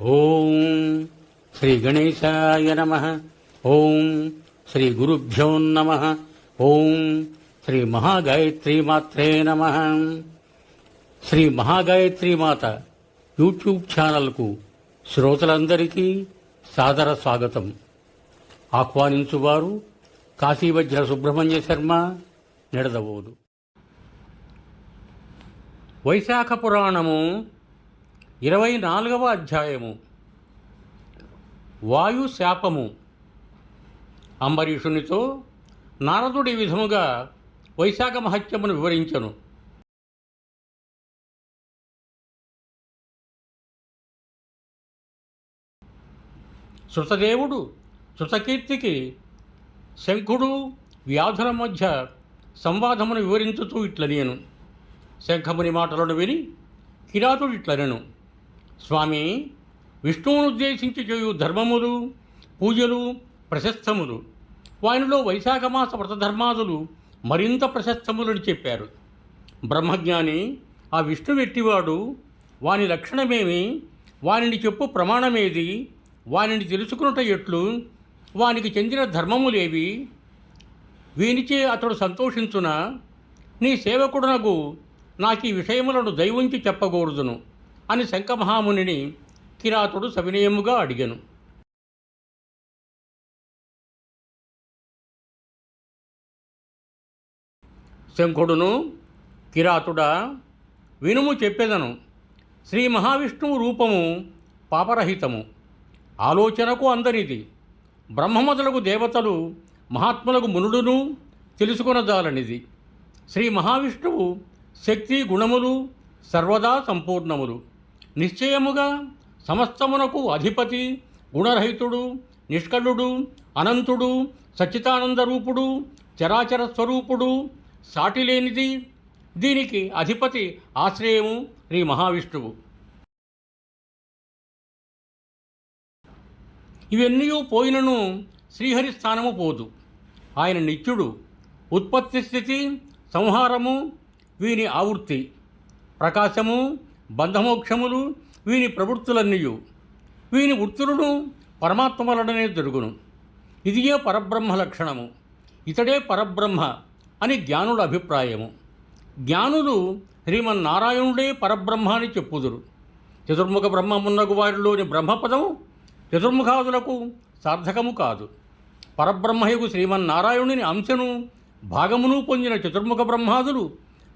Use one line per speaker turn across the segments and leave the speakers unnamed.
ఓం శ్రీ గణేశాయ నమ. ఓం శ్రీ గురుభ్యో నమ. ఓం శ్రీ మహాగాయత్రి మాత్రే నమ. శ్రీ మహాగాయత్రి మాత యూట్యూబ్ ఛానల్కు శ్రోతలందరికీ సాదర స్వాగతం. ఆహ్వానించువారు కాశీవజ్ర సుబ్రహ్మణ్య శర్మ నిడదవోదు. వైశాఖ పురాణము ఇరవై నాలుగవ అధ్యాయము. వాయు శాపము. అంబరీషునితో నారదుడి విధముగా వైశాఖ మహత్యమును వివరించను. శృతదేవుడు శృతకీర్తికి శంఖుడు వ్యాధుల మధ్య సంవాదమును వివరించుతూ ఇట్లనేను. శంఖముని మాటలను విని కిరాతుడు ఇట్లనెను స్వామి విష్ణువును ఉద్దేశించి చేయు ధర్మములు పూజలు ప్రశస్తములు. వానిలో వైశాఖమాస వ్రతధర్మాదులు మరింత ప్రశస్తములని చెప్పారు. బ్రహ్మజ్ఞాని ఆ విష్ణు వెట్టివాడు వాని లక్షణమేమి? వానిని చెప్పు ప్రమాణమేది? వానిని తెలుసుకున్నట ఎట్లు? వానికి చెందిన ధర్మములేవి? వీనిచే అతడు సంతోషించున? నీ సేవకుడునకు నాకు ఈ విషయములను దైవుంచి చెప్పకూడదును అని శంఖమహామునిని కిరాతుడు సవినయముగా అడిగను. శంఖుడును కిరాతుడా వినుము చెప్పెదను. శ్రీ మహావిష్ణువు రూపము పాపరహితము. ఆలోచనకు అందరిది బ్రహ్మమతులకు దేవతలు మహాత్ములకు మునుడును తెలుసుకొనజాలనిది. శ్రీ మహావిష్ణువు శక్తి గుణములు సర్వదా సంపూర్ణములు. నిశ్చయముగా సమస్తమునకు అధిపతి గుణరహితుడు నిష్కళుడు అనంతుడు సచ్చితానంద రూపుడు చరాచర స్వరూపుడు సాటిలేనిది. దీనికి అధిపతి ఆశ్రయము శ్రీ మహావిష్ణువు. ఇవన్నీ పోయినను శ్రీహరి స్థానము పోదు. ఆయన నిత్యుడు ఉత్పత్తి స్థితి సంహారము వీని ఆవృత్తి ప్రకాశము బంధమోక్షములు వీని ప్రవృత్తులన్నీయు. వీని వృత్తులను పరమాత్మ వలననే జరుగును. ఇదియే పరబ్రహ్మ లక్షణము. ఇతడే పరబ్రహ్మ అని జ్ఞానుల అభిప్రాయము. జ్ఞానులు శ్రీమన్నారాయణుడే పరబ్రహ్మ అని చెప్పుదురు. చతుర్ముఖ బ్రహ్మమున్నగు వారిలోని బ్రహ్మపదము చతుర్ముఖాదులకు సార్థకము కాదు. పరబ్రహ్మయకు శ్రీమన్నారాయణుని అంశను భాగమును పొందిన చతుర్ముఖ బ్రహ్మాదులు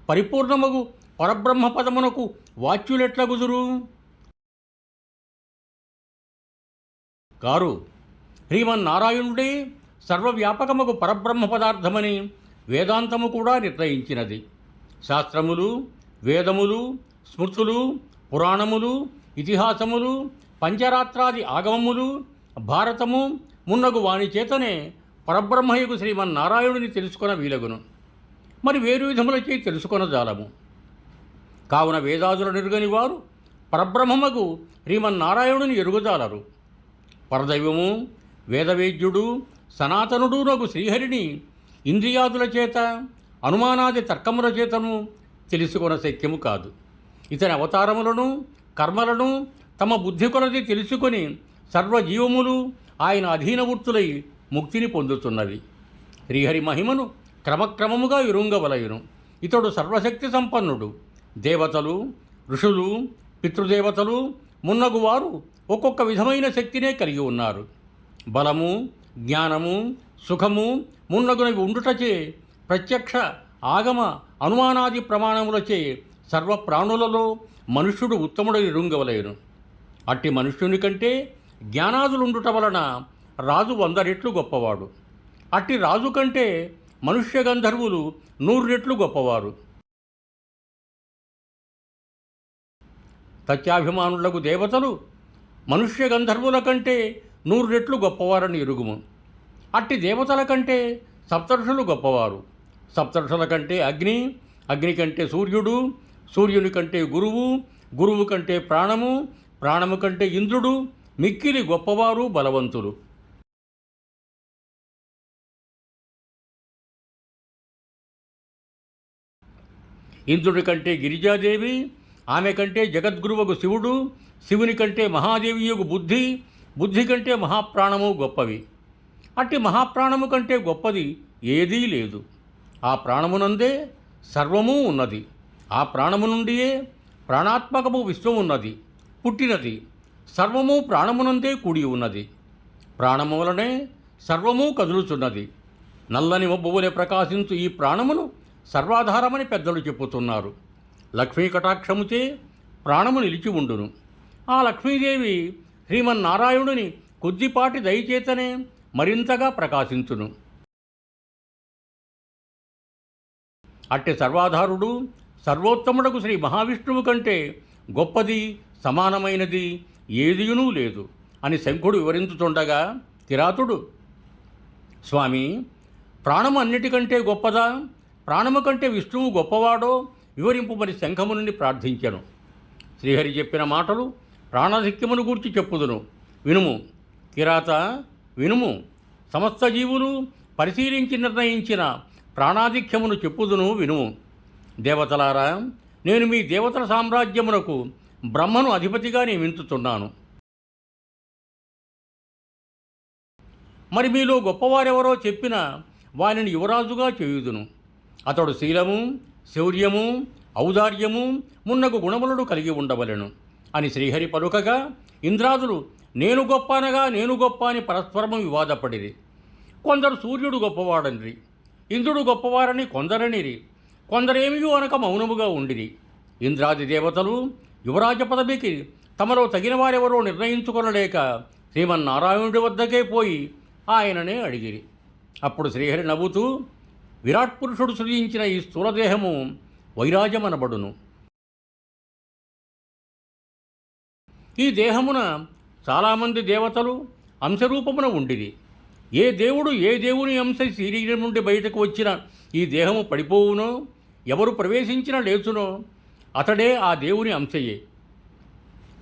పరిపూర్ణమగు పరబ్రహ్మ పదమునకు వాచ్యులెట్ల గుదురు కారు శ్రీమన్నారాయణుడే సర్వవ్యాపకముకు పరబ్రహ్మ పదార్థమని వేదాంతము కూడా నిర్ణయించినది. శాస్త్రములు వేదములు స్మృతులు పురాణములు ఇతిహాసములు పంచరాత్రాది ఆగమములు భారతము మున్నగు వాని చేతనే పరబ్రహ్మయుగు శ్రీమన్నారాయణుని తెలుసుకొన వీలగును. మరి వేరు విధములచే తెలుసుకొన జాలము. కావున వేదాదుల నిరుగని వారు పరబ్రహ్మకు శ్రీమన్నారాయణుని ఎరుగజాలరు పరదైవము వేదవేద్యుడు సనాతనుడు నగు శ్రీహరిని ఇంద్రియాదుల చేత అనుమానాది తర్కముల చేతను తెలుసుకొన శక్యము కాదు. ఇతని అవతారములను కర్మలను తమ బుద్ధి కొలది తెలుసుకొని సర్వజీవములు ఆయన అధీనవృత్తులై ముక్తిని పొందుతున్నవి. శ్రీహరి మహిమను క్రమక్రమముగా విరుంగవలయును ఇతడు సర్వశక్తి సంపన్నుడు. దేవతలు ఋషులు పితృదేవతలు మున్నగువారు ఒక్కొక్క విధమైన శక్తినే కలిగి ఉన్నారు. బలము జ్ఞానము సుఖము మున్నగునవి ఉండుటచే ప్రత్యక్ష ఆగమ అనుమానాది ప్రమాణములచే సర్వ ప్రాణులలో మనుష్యుడు ఉత్తముడని రుంగవలేను అట్టి మనుష్యుని కంటే జ్ఞానాదులుండుట వలన రాజు వంద రెట్లు గొప్పవాడు. అట్టి రాజు కంటే మనుష్య గంధర్వులు నూరు రెట్లు గొప్పవారు. సత్యాభిమానులకు దేవతలు మనుష్య గంధర్వుల కంటే నూరు రెట్లు గొప్పవారని ఎరుగుము. అట్టి దేవతల కంటే సప్తర్షులు గొప్పవారు. సప్తర్షుల కంటే అగ్ని అగ్ని కంటే సూర్యుడు సూర్యుని కంటే గురువు గురువు కంటే ప్రాణము ప్రాణము కంటే ఇంద్రుడు మిక్కిలి గొప్పవారు బలవంతులు. ఇంద్రుడి కంటే గిరిజాదేవి ఆమె కంటే జగద్గురువకు శివుడు శివుని కంటే మహాదేవి యొక్క బుద్ధి బుద్ధి కంటే మహాప్రాణము గొప్పవి. అట్టి మహాప్రాణము కంటే గొప్పది ఏదీ లేదు. ఆ ప్రాణమునందే సర్వము ఉన్నది. ఆ ప్రాణము నుండియే ప్రాణాత్మకము విశ్వమున్నది పుట్టినది. సర్వము ప్రాణమునందే కూడి ఉన్నది. ప్రాణము వలనే సర్వము కదులుచున్నది. నల్లని మబ్బువలే ప్రకాశించు ఈ ప్రాణమును సర్వాధారమని పెద్దలు చెప్పుతున్నారు. లక్ష్మీ కటాక్షముచే ప్రాణము నిలిచి ఉండును. ఆ లక్ష్మీదేవి శ్రీమన్నారాయణుని కొద్దిపాటి దయచేతనే మరింతగా ప్రకాశించును. అట్టి సర్వాధారుడు సర్వోత్తముడకు శ్రీ మహావిష్ణువు కంటే గొప్పది సమానమైనది ఏదియునూ లేదు అని శంఖుడు వివరించుతుండగా కిరాతుడు స్వామి ప్రాణము అన్నిటికంటే గొప్పదా? ప్రాణము కంటే విష్ణువు గొప్పవాడో? వివరింపు మరి శంఖము నుండి శ్రీహరి చెప్పిన మాటలు ప్రాణధిక్యమును గూర్చి చెప్పుదును. వినుము. కిరాత వినుము. సమస్త జీవులు పరిశీలించి నిర్ణయించిన ప్రాణాధిక్యమును చెప్పుదును వినుము. దేవతలారా నేను మీ దేవతల సామ్రాజ్యమునకు బ్రహ్మను అధిపతిగా నియమించుతున్నాను. మరి మీలో గొప్పవారెవరో చెప్పిన వారిని యువరాజుగా చేయుదును. అతడు శీలము శౌర్యము ఔదార్యము మున్నగు గుణములను కలిగి ఉండవలెను. అని శ్రీహరి పలుకగా ఇంద్రాదులు నేను గొప్ప అనగా నేను గొప్ప అని పరస్పరము వివాదపడిరి. కొందరు సూర్యుడు గొప్పవాడనిరి ఇంద్రుడు గొప్పవారని కొందరనిరి. కొందరేమియో అనక మౌనముగా ఉండిరి. ఇంద్రాది దేవతలు యువరాజ పదవికి తమలో తగిన వారెవరో నిర్ణయించుకొనలేక శ్రీమన్నారాయణుడి వద్దకే పోయి ఆయననే అడిగిరి. అప్పుడు శ్రీహరి నవ్వుతూ విరాట్ పురుషుడు సృజించిన ఈ స్థూలదేహము వైరాజమనబడును ఈ దేహమున చాలామంది దేవతలు అంశరూపమున ఉండిది ఏ దేవుడు ఏ దేవుని అంశ శరీరం నుండి బయటకు వచ్చిన ఈ దేహము పడిపోవునో ఎవరు ప్రవేశించినా లేచునో అతడే ఆ దేవుని అంశయే.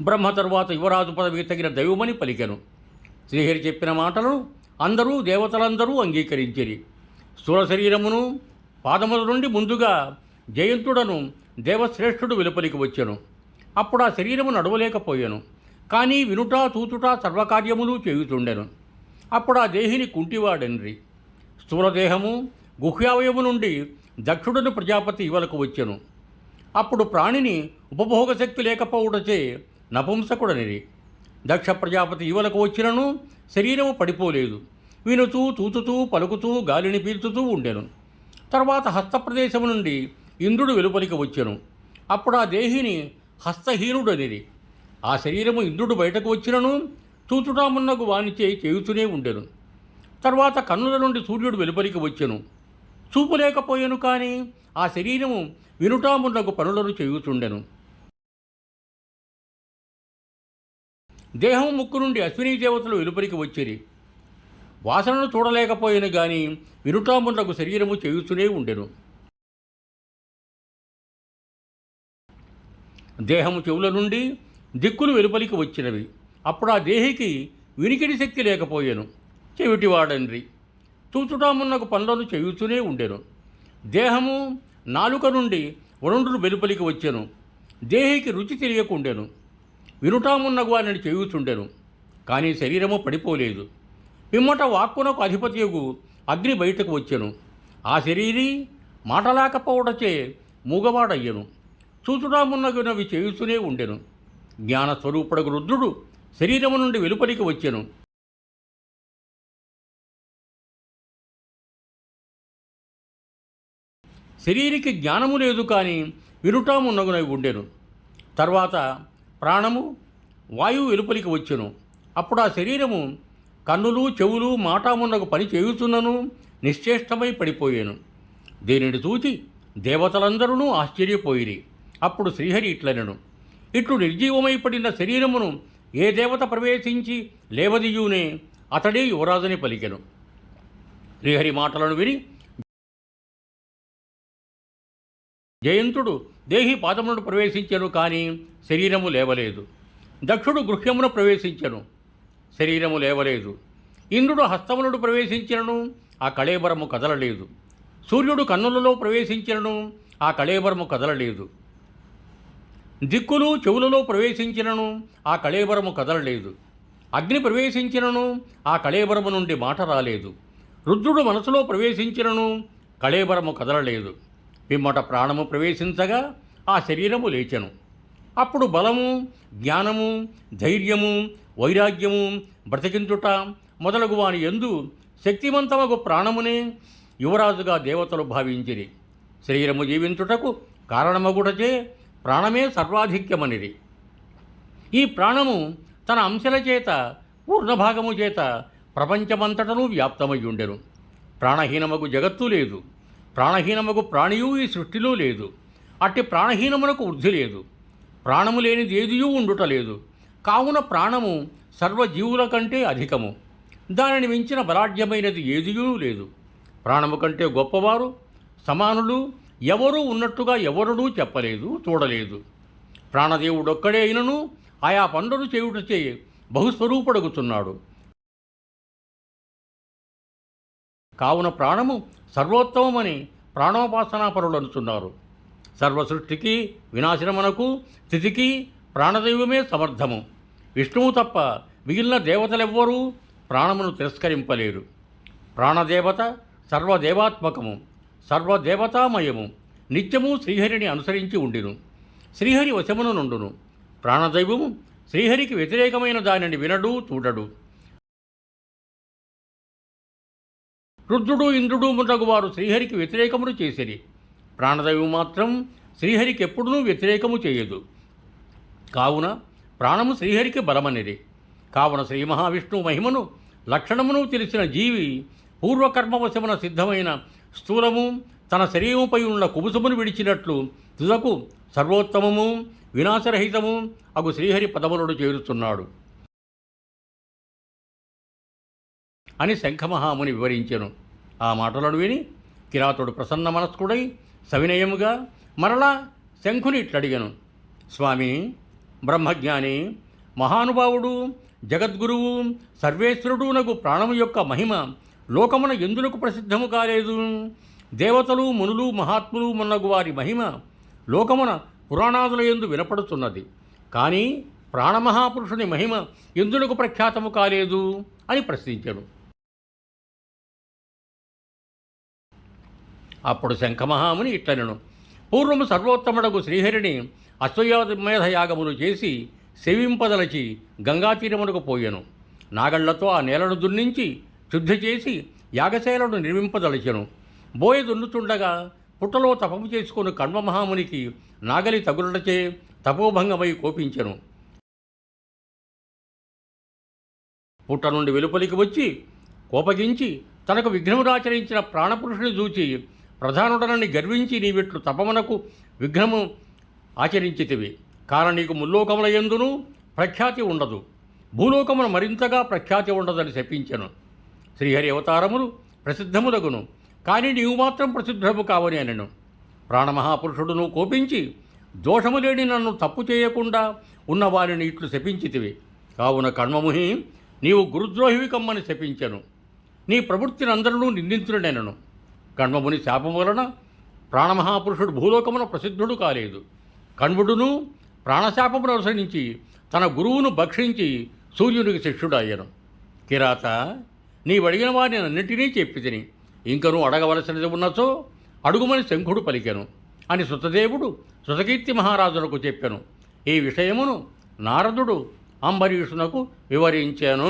బ్రహ్మ తరువాత యువరాజు పదవికి తగిన దైవమని పలికెను. శ్రీహరి చెప్పిన మాటలను అందరూ దేవతలందరూ అంగీకరించిరి. స్థూల శరీరమును పాదముల నుండి ముందుగా జయంతుడను దేవశ్రేష్ఠుడు వెలుపలికి వచ్చెను. అప్పుడు ఆ శరీరము నడవలేకపోయాను కానీ వినుట చూచుట సర్వకార్యములు చేయుచుండెను. అప్పుడు ఆ దేహిని కుంటివాడెన్రి. స్థూలదేహము గుహ్యావయము నుండి దక్షుడను ప్రజాపతి ఇవలకు వచ్చెను. అప్పుడు ప్రాణిని ఉపభోగశక్తి లేకపోవడచే నపుంసకుడనిరి. దక్ష ప్రజాపతి ఇవలకు వచ్చినను శరీరము పడిపోలేదు. వినుతూ తూతుతూ పలుకుతూ గాలిని పీల్చుతూ ఉండెను. తర్వాత హస్తప్రదేశము నుండి ఇంద్రుడు వెలుపలికి వచ్చెను. అప్పుడు ఆ దేహిని హస్తహీనుడనిది. ఆ శరీరము ఇంద్రుడు బయటకు వచ్చినను తూతుటామున్నకు వాణిచే చేయుతూనే ఉండెను. తర్వాత కన్నుల నుండి సూర్యుడు వెలుపలికి వచ్చెను. చూపు లేకపోయాను కానీ ఆ శరీరము వినుటామున్నకు పనులను చేయుచుండెను. దేహం ముక్కు నుండి అశ్విని దేవతలు వెలుపలికి వచ్చిరి. వాసనను చూడలేకపోయాను గాని వినుటామున్నగు శరీరము చేయుతూనే ఉండెను. దేహము చెవుల నుండి దిక్కులు వెలుపలికి వచ్చినవి. అప్పుడు ఆ దేహికి వినికిడి శక్తి లేకపోయాను. చెవిటివాడండ్రి. చూచుటామున్నకు పనులను చేయుతూనే ఉండెను. దేహము నాలుక నుండి వరుణుడు వెలుపలికి వచ్చాను. దేహికి రుచి తెలియకుండెను. వినుటామున్నకు వారిని చేయుచుండెను కానీ శరీరము పడిపోలేదు. పిమ్మట వాక్కునకు అధిపతియగు అగ్ని బయటకు వచ్చెను. ఆ శరీరి మాటలాకపోవడచే మూగవాడయ్యను. చూచుటామున్నగునవి చేయుతూనే ఉండెను. జ్ఞానస్వరూపుడగు రుద్రుడు శరీరము నుండి వెలుపలికి వచ్చెను. శరీరికి జ్ఞానము లేదు కానీ వినుటామున్నగునవి ఉండెను. తర్వాత ప్రాణము వాయువు వెలుపలికి వచ్చెను. అప్పుడు ఆ శరీరము కన్నులు చెవులు మాటామున్నకు పని చేయుచున్నను నిశ్చేష్టమై పడిపోయాను. దీనిని చూచి దేవతలందరూ ఆశ్చర్యపోయిరి. అప్పుడు శ్రీహరి ఇట్లనెను ఇట్లు నిర్జీవమై పడిన శరీరమును ఏ దేవత ప్రవేశించి లేవదియునే? అతడే యువరాజుని పలికెను. శ్రీహరి మాటలను విని జయంతుడు దేహి పాదములను ప్రవేశించను కానీ శరీరము లేవలేదు. దక్షుడు గృహ్యమును ప్రవేశించను. శరీరము లేవలేదు. ఇంద్రుడు హస్తములను ప్రవేశించినను ఆ కళేబరము కదలలేదు. సూర్యుడు కన్నులలో ప్రవేశించినను ఆ కళేబరము కదలలేదు. దిక్కులు చెవులలో ప్రవేశించినను ఆ కళేబరము కదలలేదు. అగ్ని ప్రవేశించినను ఆ కళేబరము నుండి మాట రాలేదు. రుద్రుడు మనసులో ప్రవేశించినను కళేబరము కదలలేదు. పిమ్మట ప్రాణము ప్రవేశించగా ఆ శరీరము లేచెను. అప్పుడు బలము జ్ఞానము ధైర్యము వైరాగ్యము బ్రతికించుట మొదలగు వాని ఎందు శక్తివంతమగు ప్రాణమునే యువరాజుగా దేవతలు భావించిరి. శరీరము జీవించుటకు కారణమగుటచే ప్రాణమే సర్వాధిక్యమనిది ఈ ప్రాణము తన అంశల చేత పూర్ణభాగము చేత ప్రపంచమంతటను వ్యాప్తమయ్యుండెను. ప్రాణహీనమగు జగత్తు లేదు. ప్రాణహీనమగు ప్రాణియు ఈ సృష్టిలో లేదు. అట్టి ప్రాణహీనమునకు వృద్ధి లేదు. ప్రాణము లేనిది ఏదియూ ఉండుట లేదు. కావున ప్రాణము సర్వజీవుల కంటే అధికము. దానిని మించిన బలాఢ్యమైనది ఏదియూ లేదు. ప్రాణము కంటే గొప్పవారు సమానులు ఎవరూ ఉన్నట్టుగా ఎవరుడూ చెప్పలేదు చూడలేదు. ప్రాణదేవుడొక్కడే అయినను ఆయా చేయుట చేయుటచే బహుస్వరూపడుగుతున్నాడు. కావున ప్రాణము సర్వోత్తమమని ప్రాణోపాసనాపరులు అనుచున్నారు. సర్వ సృష్టికి వినాశనమునకు స్థితికి ప్రాణదైవమే సమర్థము. విష్ణువు తప్ప మిగిలిన దేవతలెవ్వరూ ప్రాణమును తిరస్కరింపలేరు. ప్రాణదేవత సర్వదేవాత్మకము సర్వదేవతామయము నిత్యము శ్రీహరిని అనుసరించి ఉండిను. శ్రీహరి వశమును నుండును. ప్రాణదైవము శ్రీహరికి వ్యతిరేకమైన దానిని వినడు చూడడు. రుద్రుడు ఇంద్రుడు మున్నగు వారు శ్రీహరికి వ్యతిరేకమును చేసిరి. ప్రాణదైవం మాత్రం శ్రీహరికి ఎప్పుడూ వ్యతిరేకము చేయదు. కావున ప్రాణము శ్రీహరికి బలమనిది. కావున శ్రీ మహావిష్ణువు మహిమను లక్షణమును తెలిసిన జీవి పూర్వకర్మవశమున సిద్ధమైన స్థూలము తన శరీరముపై ఉన్న కుబుసమును విడిచినట్లు తుదకు సర్వోత్తమము వినాశరహితము అగు శ్రీహరి పదములను చేరుతున్నాడు అని శంఖమహాముని వివరించెను. ఆ మాటలను విని కిరాతుడు ప్రసన్న మనస్కుడై సవినయముగా మరలా శంఖుని ఇట్లడిగాను స్వామి బ్రహ్మజ్ఞాని మహానుభావుడు జగద్గురువు సర్వేశ్వరుడు నగు ప్రాణము యొక్క మహిమ లోకమున ఎందులకు ప్రసిద్ధము కాలేదు? దేవతలు మునులు మహాత్ములు మున్నగు వారి మహిమ లోకమున పురాణాదుల ఎందు వినపడుతున్నది కానీ ప్రాణమహాపురుషుని మహిమ ఎందులకు ప్రఖ్యాతము కాలేదు అని ప్రశ్నించాడు అప్పుడు శంఖమహాముని ఇట్లనెను. పూర్వము సర్వోత్తముడకు శ్రీహరిని అశ్వయోమేధ యాగములు చేసి సేవింపదలచి గంగాతీరమునకు పోయెను. నాగళ్ళతో ఆ నేలను దున్నించి శుద్ధి చేసి యాగశైలను నిర్మింపదలచెను. బోయ దున్నుతుండగా పుట్టలో తపము చేసుకుని కణ్వమహామునికి నాగలి తగులటచే తపోభంగమై కోపించెను. పుట్ట నుండి వెలుపలికి వచ్చి కోపగించి తనకు విఘ్నమురాచరించిన ప్రాణపురుషుని చూచి ప్రధానుడనని గర్వించి నీవిట్లు తపమునకు విఘ్నము ఆచరించితివి. కారణ నీకు ముల్లోకముల ఎందును ప్రఖ్యాతి ఉండదు. భూలోకమున మరింతగా ప్రఖ్యాతి ఉండదని శపించెను. శ్రీహరి అవతారములు ప్రసిద్ధములగును కానీ నీవు మాత్రం ప్రసిద్ధము కావని అనెను. ప్రాణమహాపురుషుడును కోపించి దోషము లేని నన్ను తప్పు చేయకుండా ఉన్నవారిని ఇట్లు శపించితివి. కావున కణ్మముహి నీవు గురుద్రోహివి కమ్మని శపించెను. నీ ప్రవృత్తిని అందరూ కణ్మముని శాపం వలన ప్రాణమహాపురుషుడు భూలోకమున ప్రసిద్ధుడు కాలేదు. కణ్వుడును ప్రాణశాపమును అనుసరించి తన గురువును భక్షించి సూర్యునికి శిష్యుడయ్యను. కిరాత నీవడిగిన వారిని అన్నింటినీ చెప్పి తిని ఇంకనూ అడగవలసినది ఉన్నచో అడుగుమని శంఖుడు పలికెను అని సుతదేవుడు సుతకీర్తి మహారాజునకు చెప్పెను. ఈ విషయమును నారదుడు అంబరీషునకు వివరించాను.